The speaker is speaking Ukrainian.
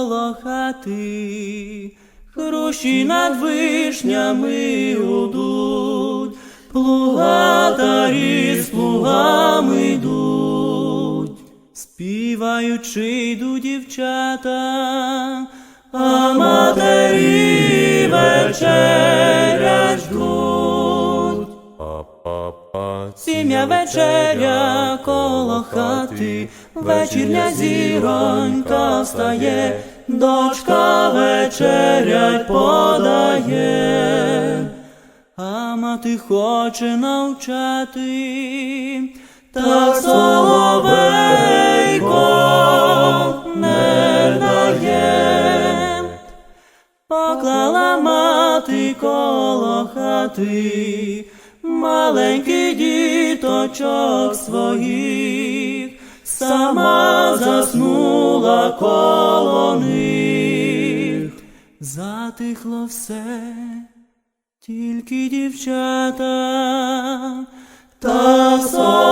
коло хати, Хрущі над вишнями удуть, плугатарі з плугами йдуть, співаючи йдуть дівчата, а матері вечерять ждуть. Сім'я вечеря коло хати, вечірня зіронька встає, дочка вечерять подає, а мати хоче навчати, та соловейко не дає. Поклала мати коло хати, маленький діточок своїх, сама заснула коло них, затихло все, тільки дівчата та соло.